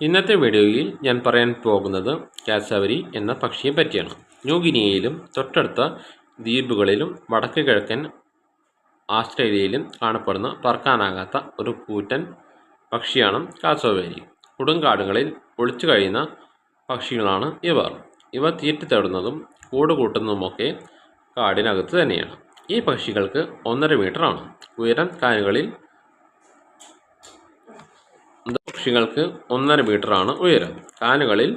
ഇന്നത്തെ വീഡിയോയിൽ ഞാൻ പറയാൻ പോകുന്നത് കാസവരി എന്ന പക്ഷിയെ പറ്റിയാണ്. ന്യൂഗിനിയയിലും തൊട്ടടുത്ത ദ്വീപുകളിലും വടക്ക് കിഴക്കൻ ആസ്ട്രേലിയയിലും കാണപ്പെടുന്ന പറക്കാനാകാത്ത ഒരു കൂറ്റൻ പക്ഷിയാണ് കാസോവേരി. കൊടുങ്കാടുകളിൽ ഒളിച്ചു കഴിയുന്ന പക്ഷികളാണ് ഇവർ. ഇവ തീറ്റ തേടുന്നതും കൂട് കൂട്ടുന്നതുമൊക്കെ കാടിനകത്ത് തന്നെയാണ്. ഈ പക്ഷികൾക്ക് ഒന്നര മീറ്ററാണ്. ഉയരം കാനുകളിൽ പക്ഷികൾക്ക് ഒന്നര മീറ്ററാണ് ഉയരം. കാലുകളിൽ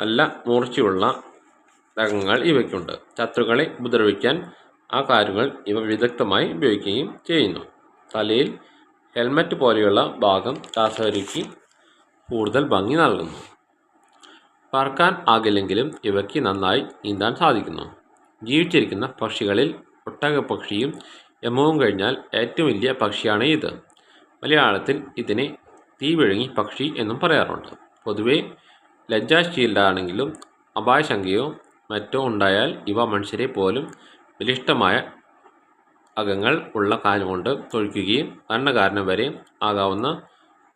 നല്ല മൂർച്ചയുള്ള നഖങ്ങൾ ഇവയ്ക്കുണ്ട്. ശത്രുക്കളെ ഉപദ്രവിക്കാൻ ആ കാലുകൾ ഇവ വിദഗ്ധമായി ഉപയോഗിക്കുകയും ചെയ്യുന്നു. തലയിൽ ഹെൽമറ്റ് പോലെയുള്ള ഭാഗം കാസവരിക്ക് കൂടുതൽ ഭംഗി നൽകുന്നു. പറക്കാൻ ആകില്ലെങ്കിലും ഇവയ്ക്ക് നന്നായി നീന്താൻ സാധിക്കുന്നു. ജീവിച്ചിരിക്കുന്ന പക്ഷികളിൽ ഒട്ടകപ്പക്ഷിയും യമവും കഴിഞ്ഞാൽ ഏറ്റവും വലിയ പക്ഷിയാണ് ഇത്. മലയാളത്തിൽ ഇതിനെ തീ വിഴുങ്ങി പക്ഷി എന്നും പറയാറുണ്ട്. പൊതുവെ ലജ്ജാശീലാണെങ്കിലും അപായശങ്കയോ മറ്റോ ഉണ്ടായാൽ ഇവ മനുഷ്യരെ പോലും വിലിഷ്ടമായ അകങ്ങൾ ഉള്ള കാലുകൊണ്ട് തൊഴിക്കുകയും മരണകാരണം വരെ ആകാവുന്ന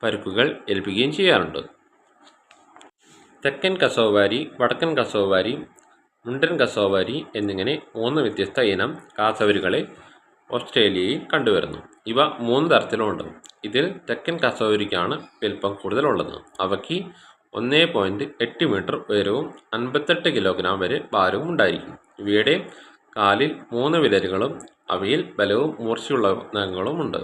പരുക്കുകൾ ഏൽപ്പിക്കുകയും ചെയ്യാറുണ്ട്. തെക്കൻ കസോവാരി വടക്കൻ കസോവാരി മുണ്ടൻ കസോവാരി എന്നിങ്ങനെ മൂന്ന് വ്യത്യസ്ത ഇനം കാസവരികളെ ഓസ്ട്രേലിയയിൽ കണ്ടുവരുന്നു. ഇവ മൂന്ന് തരത്തിലുണ്ട് ഇതിൽ തെക്കൻ കസോരിക്കാണ് വലിപ്പം കൂടുതലുള്ളത്. അവയ്ക്ക് ഒന്നേ പോയിന്റ് എട്ട് മീറ്റർ ഉയരവും അൻപത്തെട്ട് കിലോഗ്രാം വരെ ഭാരവും ഉണ്ടായിരിക്കും. ഇവയുടെ കാലിൽ മൂന്ന് വിരലുകളും അവയിൽ ബലവും മൂർച്ചയുള്ള നഖങ്ങളും ഉണ്ട്.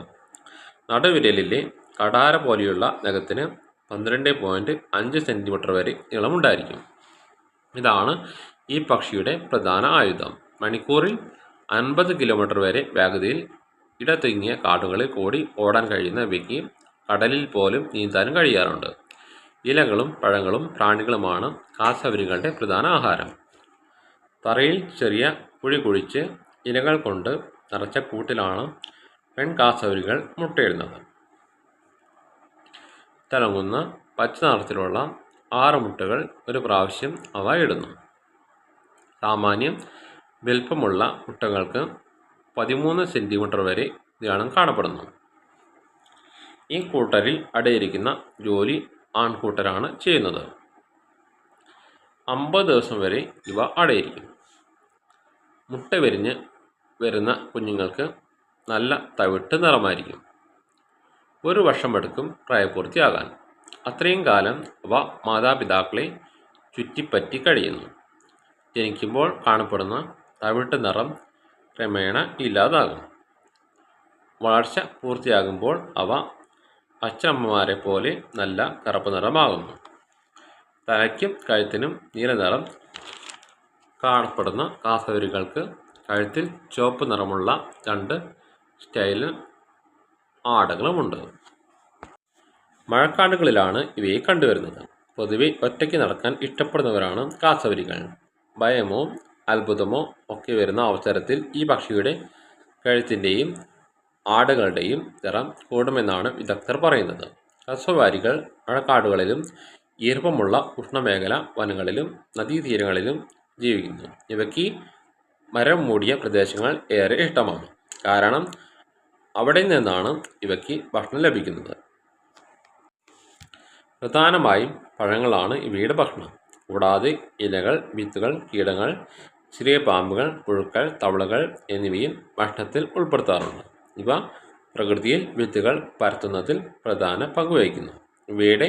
നടുവിരലിലെ കടാര പോലെയുള്ള നഖത്തിന് പന്ത്രണ്ട് പോയിന്റ് അഞ്ച് സെന്റിമീറ്റർ വരെ നീളമുണ്ടായിരിക്കും. ഇതാണ് ഈ പക്ഷിയുടെ പ്രധാന ആയുധം. മണിക്കൂറിൽ അൻപത് കിലോമീറ്റർ വരെ വേഗതയിൽ ഇടതിങ്ങിയ കാടുകളിൽ കൂടി ഓടാൻ കഴിയുന്ന ഇവയ്ക്ക് കടലിൽ പോലും നീന്താനും കഴിയാറുണ്ട്. ഇലകളും പഴങ്ങളും പ്രാണികളുമാണ് കാസവരികളുടെ പ്രധാന ആഹാരം. തറയിൽ ചെറിയ കുഴി കുഴിച്ച് ഇലകൾ കൊണ്ട് നിറച്ച കൂട്ടിലാണ് പെൺകാസവരികൾ മുട്ടയിടുന്നത്. തിളങ്ങുന്ന പച്ച നിറത്തിലുള്ള ആറ് മുട്ടകൾ ഒരു പ്രാവശ്യം അവ ഇടുന്നു. സാമാന്യം വലിപ്പമുള്ള മുട്ടകൾക്ക് പതിമൂന്ന് സെന്റിമീറ്റർ വരെ നീളം കാണപ്പെടുന്നു. ഈ കൂട്ടരിൽ അടയിരിക്കുന്ന ജോലി ആൺകൂട്ടരാണ് ചെയ്യുന്നത്. അമ്പത് ദിവസം വരെ ഇവ അടയിരിക്കും മുട്ട വിരിഞ്ഞ് വരുന്ന കുഞ്ഞുങ്ങൾക്ക് നല്ല തവിട്ട് നിറമായിരിക്കും. ഒരു വർഷമെടുക്കും പ്രായപൂർത്തിയാകാൻ. അത്രയും കാലം അവ മാതാപിതാക്കളെ ചുറ്റിപ്പറ്റി കഴിയുന്നു. ജനിക്കുമ്പോൾ കാണപ്പെടുന്ന തവിട്ട് നിറം ക്രമേണ ഇല്ലാതാകും വളർച്ച പൂർത്തിയാകുമ്പോൾ അവ അച്ഛനമ്മമാരെ പോലെ നല്ല കറുപ്പ് നിറമാകുന്നു. തലയ്ക്കും കഴുത്തിനും നീലനിറം കാണപ്പെടുന്ന കാസവരികൾക്ക് കഴുത്തിൽ ചുവപ്പ് നിറമുള്ള രണ്ട് സ്റ്റൈലിൽ ആടകളുമുണ്ട്. മഴക്കാടുകളിലാണ് ഇവയെ കണ്ടുവരുന്നത്. പൊതുവെ ഒറ്റയ്ക്ക് നടക്കാൻ ഇഷ്ടപ്പെടുന്നവരാണ് കാസവരികൾ. ഭയമോ അത്ഭുതമോ ഒക്കെ വരുന്ന അവസരത്തിൽ ഈ പക്ഷിയുടെ കഴുത്തിന്റെയും ആടുകളുടെയും നിറം കൂടുമെന്നാണ് വിദഗ്ധർ പറയുന്നത്. കസവാരികൾ മഴക്കാടുകളിലും ഈർപ്പമുള്ള ഉഷ്ണമേഖല വനങ്ങളിലും നദീതീരങ്ങളിലും ജീവിക്കുന്നു. ഇവയ്ക്ക് മരം മൂടിയ പ്രദേശങ്ങൾ ഏറെ ഇഷ്ടമാണ്. കാരണം അവിടെ നിന്നാണ് ഇവയ്ക്ക് ഭക്ഷണം ലഭിക്കുന്നത്. പ്രധാനമായും പഴങ്ങളാണ് ഇവയുടെ ഭക്ഷണം. കൂടാതെ ഇലകൾ വിത്തുകൾ കീടങ്ങൾ ചെറിയ പാമ്പുകൾ പുഴുക്കൾ തവളകൾ എന്നിവയും ഭക്ഷണത്തിൽ ഉൾപ്പെടുത്താറുണ്ട്. ഇവ പ്രകൃതിയിൽ വിത്തുകൾ പരത്തുന്നതിൽ പ്രധാന പങ്കുവഹിക്കുന്നു ഇവയുടെ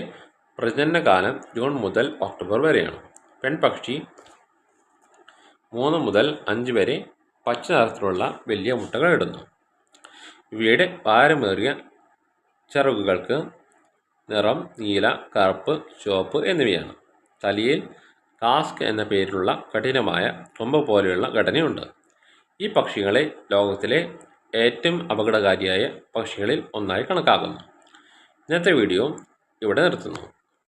പ്രജനനകാലം ജൂൺ മുതൽ ഒക്ടോബർ വരെയാണ്. പെൺപക്ഷി മൂന്ന് മുതൽ അഞ്ച് വരെ പച്ച നിറത്തിലുള്ള വലിയ മുട്ടകൾ ഇടുന്നു. ഇവയുടെ ഭാരമേറിയ ചിറകുകൾക്ക് നിറം നീല കറുപ്പ് ചുവപ്പ് എന്നിവയാണ്. തലയിൽ കാസ്ക് എന്ന പേരിലുള്ള കഠിനമായ കൊമ്പ് പോലെയുള്ള ഘടനയുണ്ട്. ഈ പക്ഷികളെ ലോകത്തിലെ ഏറ്റവും അപകടകാരിയായ പക്ഷികളിൽ ഒന്നായി കണക്കാക്കുന്നു. ഇന്നത്തെ വീഡിയോ ഇവിടെ നിർത്തുന്നു.